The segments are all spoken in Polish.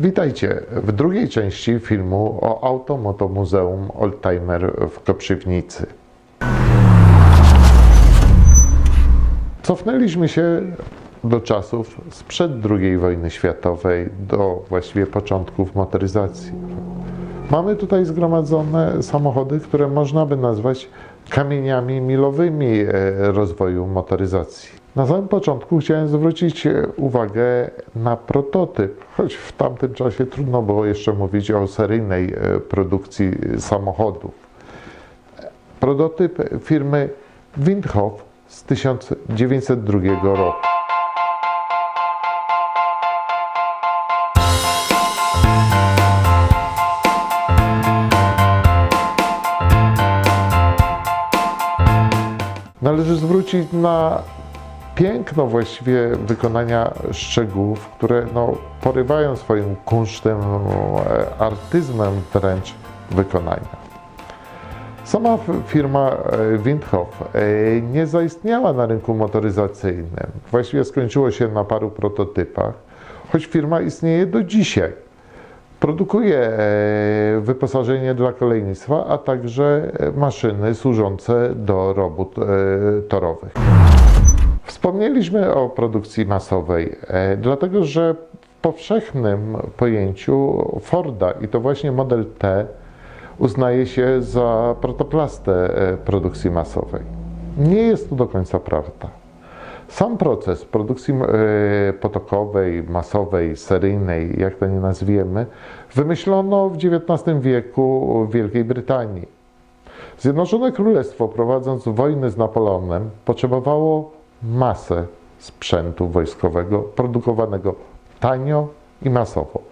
Witajcie w drugiej części filmu o Automotomuzeum Oldtimer w Koprzywnicy. Cofnęliśmy się do czasów sprzed II wojny światowej, do właściwie początków motoryzacji. Mamy tutaj zgromadzone samochody, które można by nazwać kamieniami milowymi e, rozwoju motoryzacji. Na samym początku chciałem zwrócić e, uwagę na prototyp, choć w tamtym czasie trudno było jeszcze mówić o seryjnej e, produkcji samochodów. Prototyp firmy Windhoff z 1902 roku. Należy zwrócić na piękno właściwie wykonania szczegółów, które no, porywają swoim kunsztem, e, artyzmem wręcz wykonania. Sama firma e, Windhoff e, nie zaistniała na rynku motoryzacyjnym. Właściwie skończyło się na paru prototypach, choć firma istnieje do dzisiaj. Produkuje wyposażenie dla kolejnictwa, a także maszyny służące do robót torowych. Wspomnieliśmy o produkcji masowej, e, dlatego że w powszechnym pojęciu Forda i to właśnie model T uznaje się za protoplastę e, produkcji masowej. Nie jest to do końca prawda. Sam proces produkcji e, potokowej, masowej, seryjnej, jak to nie nazwiemy, wymyślono w XIX wieku w Wielkiej Brytanii. Zjednoczone Królestwo, prowadząc wojny z Napoleonem, potrzebowało masę sprzętu wojskowego produkowanego tanio i masowo.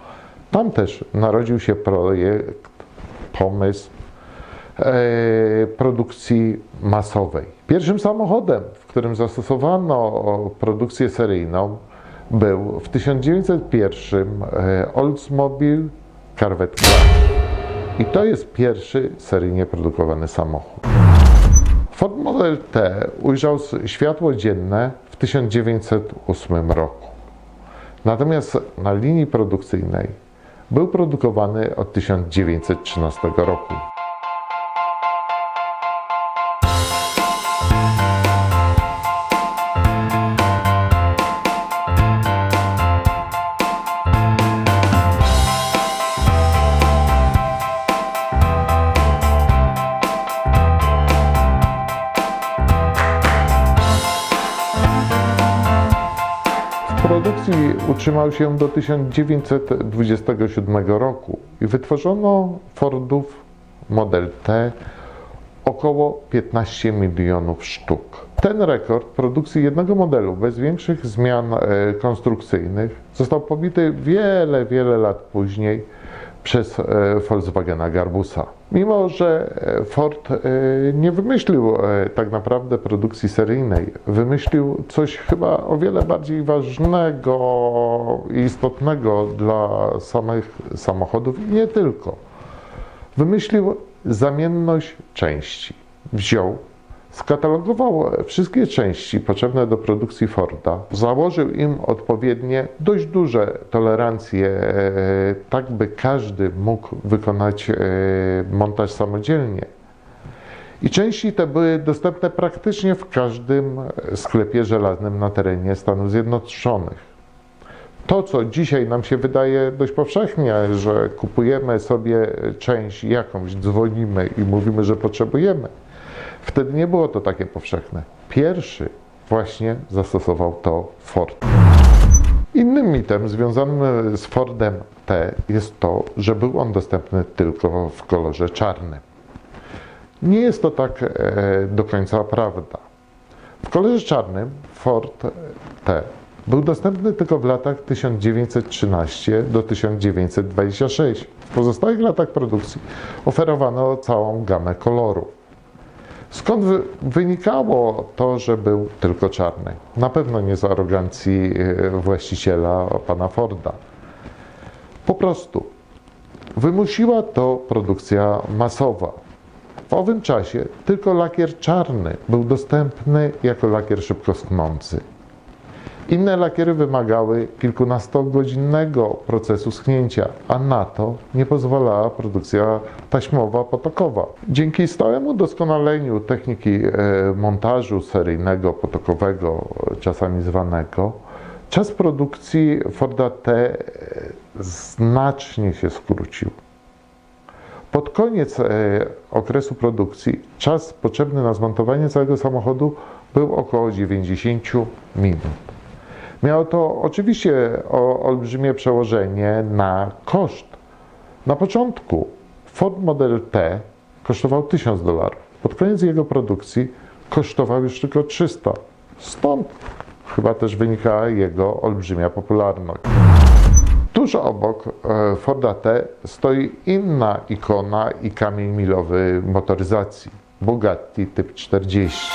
Tam też narodził się projekt, pomysł e, produkcji masowej. Pierwszym samochodem, w którym zastosowano produkcję seryjną, był w 1901 e, Oldsmobile Corvette Grand. I to jest pierwszy seryjnie produkowany samochód. Ford Model T ujrzał światło dzienne w 1908 roku. Natomiast na linii produkcyjnej był produkowany od 1913 roku. Produkcji utrzymał się do 1927 roku i wytworzono Fordów Model T około 15 milionów sztuk. Ten rekord produkcji jednego modelu bez większych zmian e, konstrukcyjnych został pobity wiele, wiele lat później przez e, Volkswagena Garbusa. Mimo, że e, Ford e, nie wymyślił tak naprawdę produkcji seryjnej, wymyślił coś chyba o wiele bardziej ważnego i istotnego dla samych samochodów i nie tylko. Wymyślił zamienność części. Wziął, skatalogował wszystkie części potrzebne do produkcji Forda, założył im odpowiednie, dość duże tolerancje, e, tak by każdy mógł wykonać e, montaż samodzielnie. I części te były dostępne praktycznie w każdym sklepie żelaznym na terenie Stanów Zjednoczonych. To, co dzisiaj nam się wydaje dość powszechnie, że kupujemy sobie część jakąś, dzwonimy i mówimy, że potrzebujemy, wtedy nie było to takie powszechne. Pierwszy właśnie zastosował to Ford. Innym mitem związanym z Fordem T jest to, że był on dostępny tylko w kolorze czarnym. Nie jest to tak e, do końca prawda. W kolorze czarnym Ford T był dostępny tylko w latach 1913 do 1926. W pozostałych latach produkcji oferowano całą gamę kolorów. Skąd wy- wynikało to, że był tylko czarny? Na pewno nie z arogancji e, właściciela pana Forda. Po prostu wymusiła to produkcja masowa. W owym czasie tylko lakier czarny był dostępny jako lakier szybko schnący. Inne lakiery wymagały kilkunastogodzinnego procesu schnięcia, a na to nie pozwalała produkcja taśmowa potokowa. Dzięki stałemu doskonaleniu techniki e, montażu seryjnego potokowego, czasami zwanego, czas produkcji Forda T e, znacznie się skrócił. Pod koniec e, okresu produkcji czas potrzebny na zmontowanie całego samochodu był około 90 minut. Miało to oczywiście olbrzymie przełożenie na koszt. Na początku Ford Model T kosztował 1000 dolarów. Pod koniec jego produkcji kosztował już tylko 300. Stąd chyba też wynika jego olbrzymia popularność. Tuż obok e, Forda T stoi inna ikona i kamień milowy motoryzacji Bugatti Typ 40.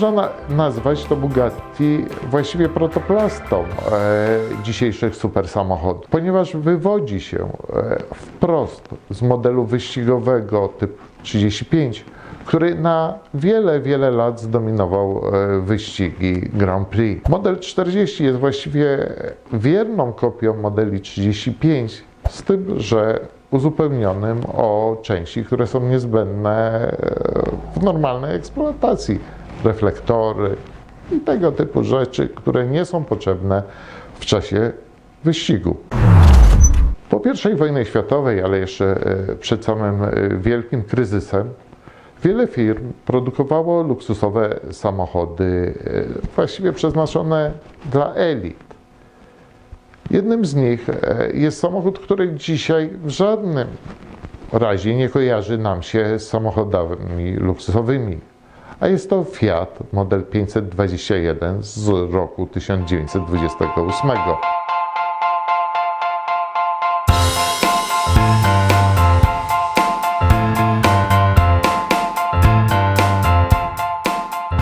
Można na, nazwać to Bugatti właściwie protoplastą e, dzisiejszych supersamochodów, ponieważ wywodzi się e, wprost z modelu wyścigowego typ 35, który na wiele, wiele lat zdominował e, wyścigi Grand Prix. Model 40 jest właściwie wierną kopią modeli 35, z tym, że uzupełnionym o części, które są niezbędne e, w normalnej eksploatacji reflektory i tego typu rzeczy, które nie są potrzebne w czasie wyścigu. Po I wojnie światowej, ale jeszcze e, przed samym e, wielkim kryzysem, wiele firm produkowało luksusowe samochody, e, właściwie przeznaczone dla elit. Jednym z nich jest samochód, który dzisiaj w żadnym razie nie kojarzy nam się z samochodami luksusowymi a jest to Fiat model 521 z roku 1928.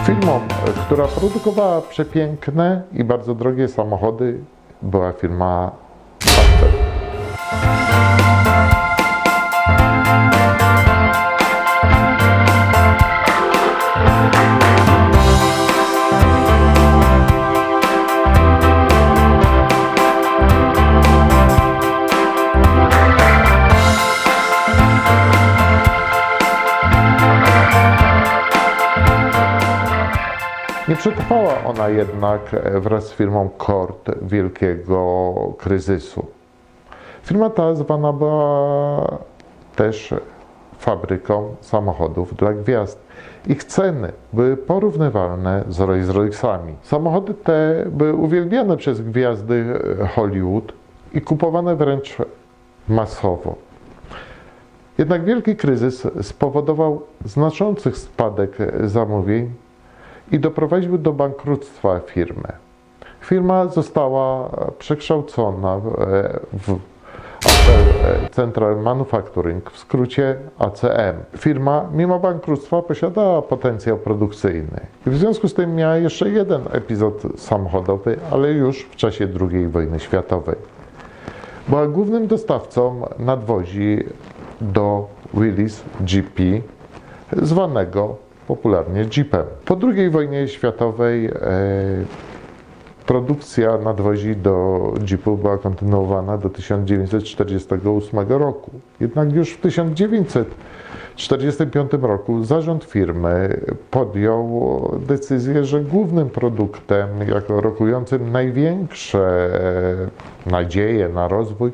Firmą, która produkowała przepiękne i bardzo drogie samochody, była firma jednak e, wraz z firmą Kort wielkiego kryzysu. Firma ta zwana była też fabryką samochodów dla gwiazd. Ich ceny były porównywalne z Rolls-Royce'ami. Samochody te były uwielbiane przez gwiazdy e, Hollywood i kupowane wręcz masowo. Jednak wielki kryzys spowodował znaczący spadek zamówień i doprowadził do bankructwa firmy. Firma została przekształcona w Apple Central Manufacturing, w skrócie ACM. Firma, mimo bankructwa, posiadała potencjał produkcyjny. W związku z tym miała jeszcze jeden epizod samochodowy, ale już w czasie II wojny światowej. Była głównym dostawcą nadwozi do Willys GP, zwanego popularnie Jeepem. Po II wojnie światowej e, produkcja nadwozi do Jeepu była kontynuowana do 1948 roku. Jednak już w 1945 roku zarząd firmy podjął decyzję, że głównym produktem, jako rokującym największe nadzieje na rozwój,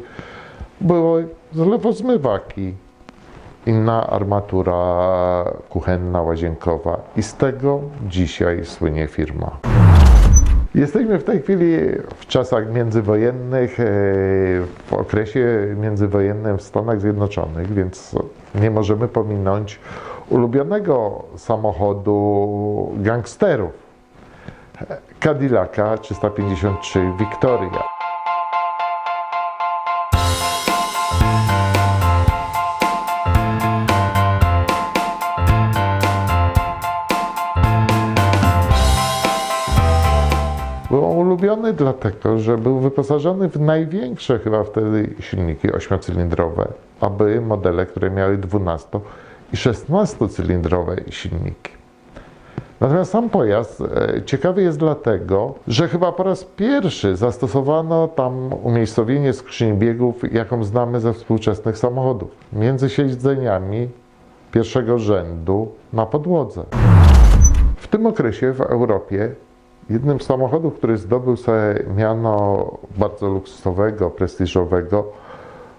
były zlewozmywaki inna armatura kuchenna, łazienkowa i z tego dzisiaj słynie firma. Jesteśmy w tej chwili w czasach międzywojennych, e, w okresie międzywojennym w Stanach Zjednoczonych, więc nie możemy pominąć ulubionego samochodu gangsterów Cadillaca 353 Victoria. Ulubiony dlatego, że był wyposażony w największe chyba wtedy silniki ośmiocylindrowe, a były modele, które miały 12 i 16-cylindrowe silniki. Natomiast sam pojazd e, ciekawy jest dlatego, że chyba po raz pierwszy zastosowano tam umiejscowienie skrzyni biegów, jaką znamy ze współczesnych samochodów, między siedzeniami pierwszego rzędu na podłodze. W tym okresie w Europie jednym z samochodów, który zdobył sobie miano bardzo luksusowego, prestiżowego,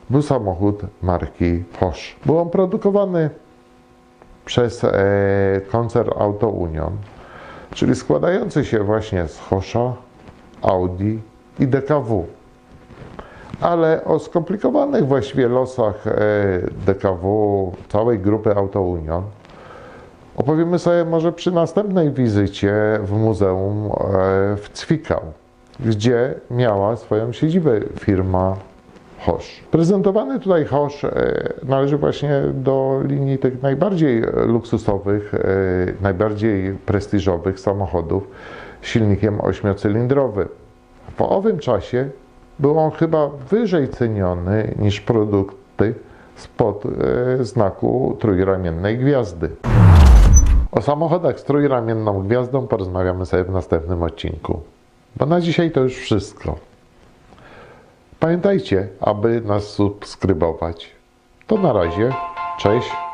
był samochód marki Porsche. Był on produkowany przez e, koncern Auto Union, czyli składający się właśnie z Hoscha, Audi i DKW. Ale o skomplikowanych właściwie losach e, DKW, całej grupy Auto Union, opowiemy sobie może przy następnej wizycie w muzeum e, w Cwikał, gdzie miała swoją siedzibę firma Hosz. Prezentowany tutaj Hosz e, należy właśnie do linii tych najbardziej luksusowych, e, najbardziej prestiżowych samochodów silnikiem ośmiocylindrowym. W owym czasie był on chyba wyżej ceniony niż produkty spod znaku trójramiennej gwiazdy. O samochodach z trójramienną gwiazdą porozmawiamy sobie w następnym odcinku. Bo na dzisiaj to już wszystko. Pamiętajcie, aby nas subskrybować. To na razie. Cześć.